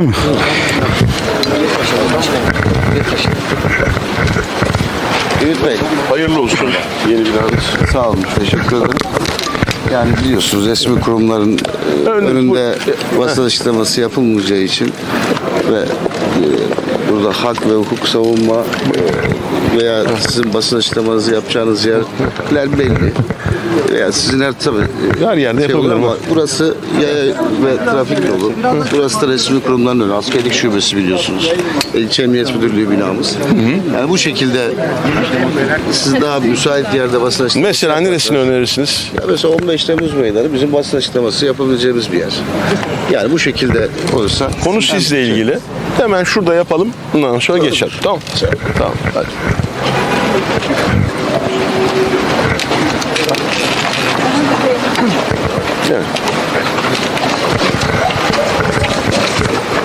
Değil mi? Ümit Bey, Hayırlı olsun yeni binanız. sağ olun, teşekkür ederim. Yani biliyorsunuz resmi kurumların e, Önde- önünde basın açıklaması yapılmayacağı için ve e, burada hak ve hukuk savunma e, veya sizin basın açıklamanızı yapacağınız yerler belli. Veya sizin her tabii e, Her yerde olur yapabilirim. ama burası yaya ve trafik yolu. Burası da resmi kurumların önü. Askerlik şubesi biliyorsunuz. İlçe Emniyet Müdürlüğü binamız. Yani bu şekilde siz daha müsait yerde basın açıklaması Mesela neresini önerirsiniz? ya mesela 15 Temmuz meydanı bizim basın açıklaması yapabileceğimiz bir yer. Yani bu şekilde olursa Konu sizle ilgili. Hemen şurada yapalım. Bundan sonra geçer. Tamam. Tamam. Hadi. Evet.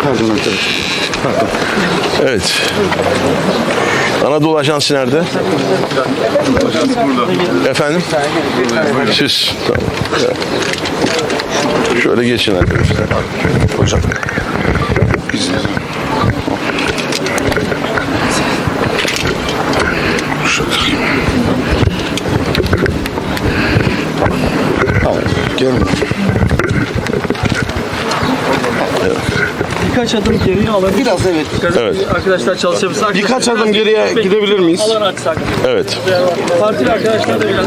Pardon arkadaşlar. Evet. Anadolu Ajansı nerede? Efendim? Siz. Tamam. Evet. Şöyle geçin arkadaşlar. Hocam. Görün. Birkaç adım geriye alabilir Biraz evet. Evet. Arkadaşlar çalışabilsek. Birkaç adım geriye gidebilir miyiz? Alan açsak. Evet. Partili arkadaşlar da biraz.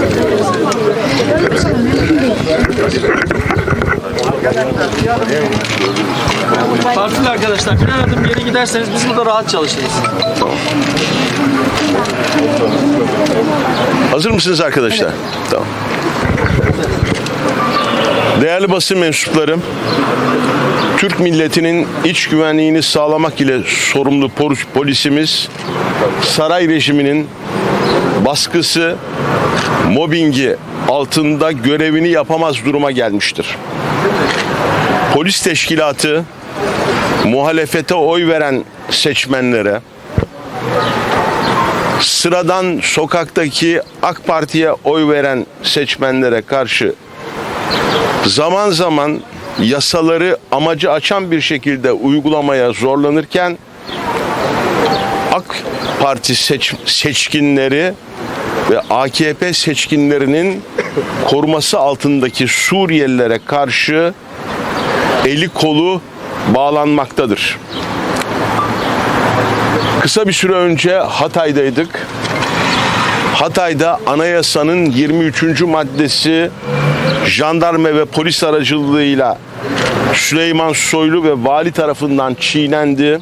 Partili arkadaşlar birer adım geri giderseniz biz burada rahat çalışırız. Hazır mısınız arkadaşlar? Tamam. Değerli basın mensuplarım, Türk milletinin iç güvenliğini sağlamak ile sorumlu polisimiz, saray rejiminin baskısı, mobbingi altında görevini yapamaz duruma gelmiştir. Polis teşkilatı muhalefete oy veren seçmenlere, sıradan sokaktaki AK Parti'ye oy veren seçmenlere karşı zaman zaman yasaları amacı açan bir şekilde uygulamaya zorlanırken AK Parti seç, seçkinleri ve AKP seçkinlerinin koruması altındaki Suriyelilere karşı eli kolu bağlanmaktadır. Kısa bir süre önce Hatay'daydık. Hatay'da anayasanın 23. maddesi jandarma ve polis aracılığıyla Süleyman Soylu ve vali tarafından çiğnendi.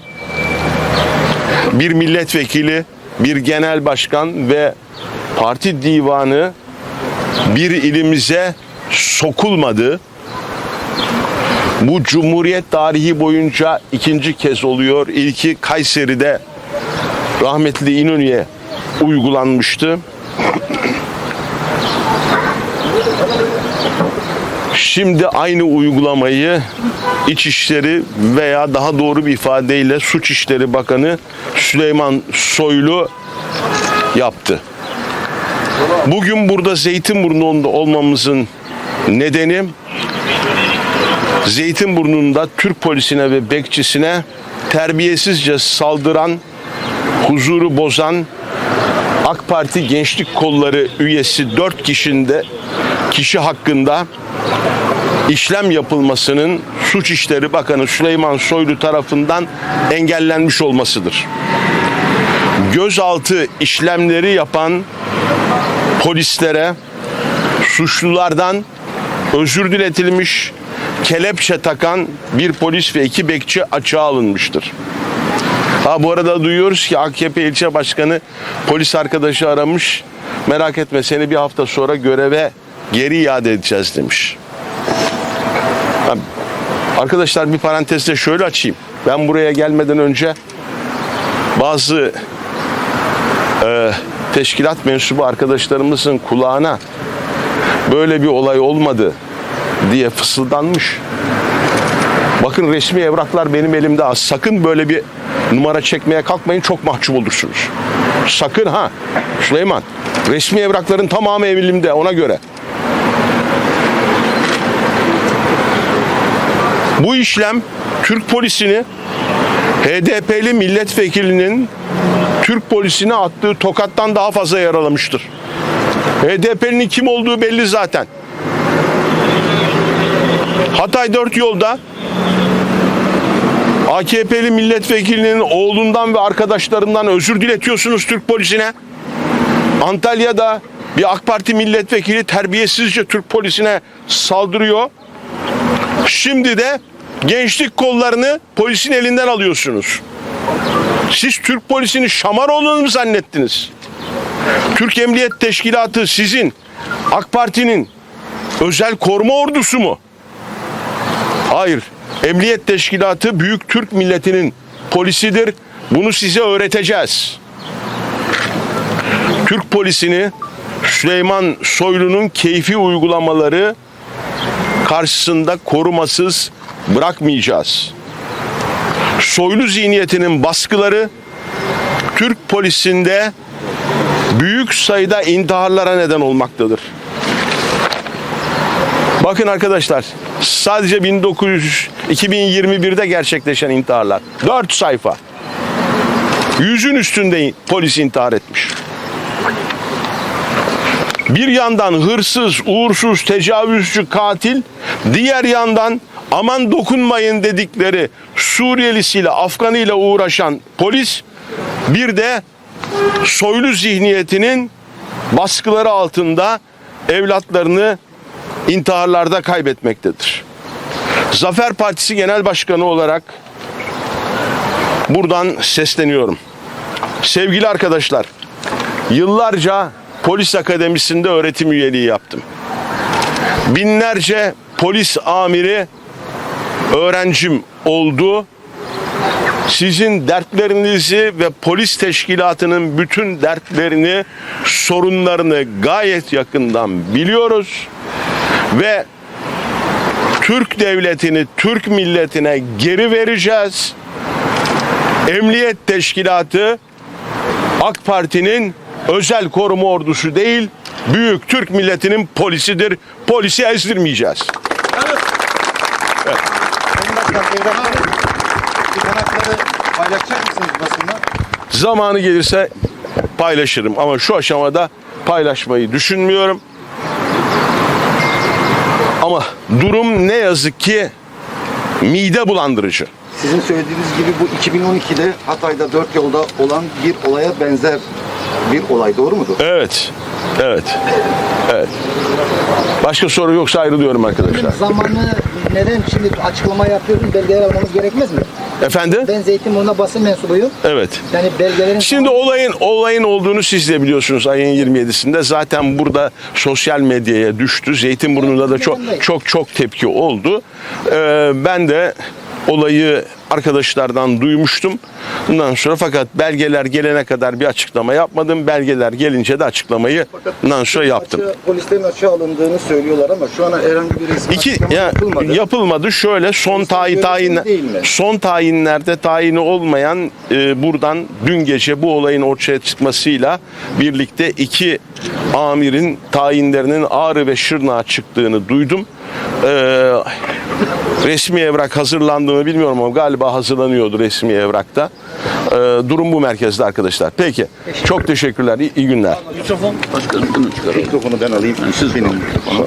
Bir milletvekili, bir genel başkan ve parti divanı bir ilimize sokulmadı. Bu Cumhuriyet tarihi boyunca ikinci kez oluyor. İlki Kayseri'de rahmetli İnönü'ye uygulanmıştı. Şimdi aynı uygulamayı İçişleri veya daha doğru bir ifadeyle Suç İşleri Bakanı Süleyman Soylu yaptı. Bugün burada Zeytinburnu'nda olmamızın nedeni Zeytinburnu'nda Türk polisine ve bekçisine terbiyesizce saldıran, huzuru bozan AK Parti Gençlik Kolları üyesi 4 kişinde kişi hakkında işlem yapılmasının Suç İşleri Bakanı Süleyman Soylu tarafından engellenmiş olmasıdır. Gözaltı işlemleri yapan polislere suçlulardan özür diletilmiş, kelepçe takan bir polis ve iki bekçi açığa alınmıştır. Ha bu arada duyuyoruz ki AKP ilçe başkanı polis arkadaşı aramış. Merak etme seni bir hafta sonra göreve geri iade edeceğiz demiş. Arkadaşlar bir parantezde şöyle açayım. Ben buraya gelmeden önce bazı e, teşkilat mensubu arkadaşlarımızın kulağına böyle bir olay olmadı diye fısıldanmış. Bakın resmi evraklar benim elimde az. Sakın böyle bir numara çekmeye kalkmayın çok mahcup olursunuz. Sakın ha Süleyman. Resmi evrakların tamamı elimde ona göre. Bu işlem Türk polisini HDP'li milletvekilinin Türk polisine attığı tokattan daha fazla yaralamıştır. HDP'nin kim olduğu belli zaten. Hatay 4 yolda AKP'li milletvekilinin oğlundan ve arkadaşlarından özür diletiyorsunuz Türk polisine. Antalya'da bir AK Parti milletvekili terbiyesizce Türk polisine saldırıyor. Şimdi de gençlik kollarını polisin elinden alıyorsunuz. Siz Türk polisini şamar olduğunu mu zannettiniz? Türk Emniyet Teşkilatı sizin AK Parti'nin özel koruma ordusu mu? Hayır. Emniyet Teşkilatı büyük Türk milletinin polisidir. Bunu size öğreteceğiz. Türk polisini Süleyman Soylu'nun keyfi uygulamaları karşısında korumasız bırakmayacağız. Soylu zihniyetinin baskıları Türk polisinde büyük sayıda intiharlara neden olmaktadır. Bakın arkadaşlar sadece 1900 2021'de gerçekleşen intiharlar 4 sayfa. Yüzün üstünde polis intihar etmiş. Bir yandan hırsız, uğursuz, tecavüzcü, katil, diğer yandan aman dokunmayın dedikleri Suriyelisiyle, Afganıyla uğraşan polis, bir de soylu zihniyetinin baskıları altında evlatlarını intiharlarda kaybetmektedir. Zafer Partisi Genel Başkanı olarak buradan sesleniyorum. Sevgili arkadaşlar, yıllarca polis akademisinde öğretim üyeliği yaptım. Binlerce polis amiri öğrencim oldu. Sizin dertlerinizi ve polis teşkilatının bütün dertlerini, sorunlarını gayet yakından biliyoruz ve Türk devletini Türk milletine geri vereceğiz. Emniyet Teşkilatı AK Parti'nin özel koruma ordusu değil, büyük Türk milletinin polisidir. Polisi ezdirmeyeceğiz. Zamanı gelirse paylaşırım ama şu aşamada paylaşmayı düşünmüyorum. Ama durum ne yazık ki mide bulandırıcı. Sizin söylediğiniz gibi bu 2012'de Hatay'da 4 yolda olan bir olaya benzer bir olay doğru mudur? Evet. Evet. Evet. Başka soru yoksa ayrılıyorum arkadaşlar. Zamanı neden şimdi açıklama yapıyoruz belgeler almamız gerekmez mi? Efendim? Ben Zeytinburnu'na basın mensubuyum. Evet. Yani belgelerin Şimdi olayın olayın olduğunu siz de biliyorsunuz ayın 27'sinde. Zaten burada sosyal medyaya düştü. Zeytinburnu'nda da çok çok çok tepki oldu. Ee, ben de olayı arkadaşlardan duymuştum. Bundan sonra fakat belgeler gelene kadar bir açıklama yapmadım. Belgeler gelince de açıklamayı bundan sonra yaptım. Açığa- polislerin açığa alındığını söylüyorlar ama şu ana herhangi bir resmi İki ya, yapılmadı. yapılmadı. Şöyle son tayin tayin son tayinlerde tayini olmayan e, buradan dün gece bu olayın ortaya çıkmasıyla birlikte iki amirin tayinlerinin Ağrı ve Şırnak'a çıktığını duydum. E, resmi evrak hazırlandığını bilmiyorum ama galiba hazırlanıyordu resmi evrakta. E, durum bu merkezde arkadaşlar. Peki. Çok teşekkürler. İyi, iyi günler. Mikrofonu ben alayım. Benim mikrofonum.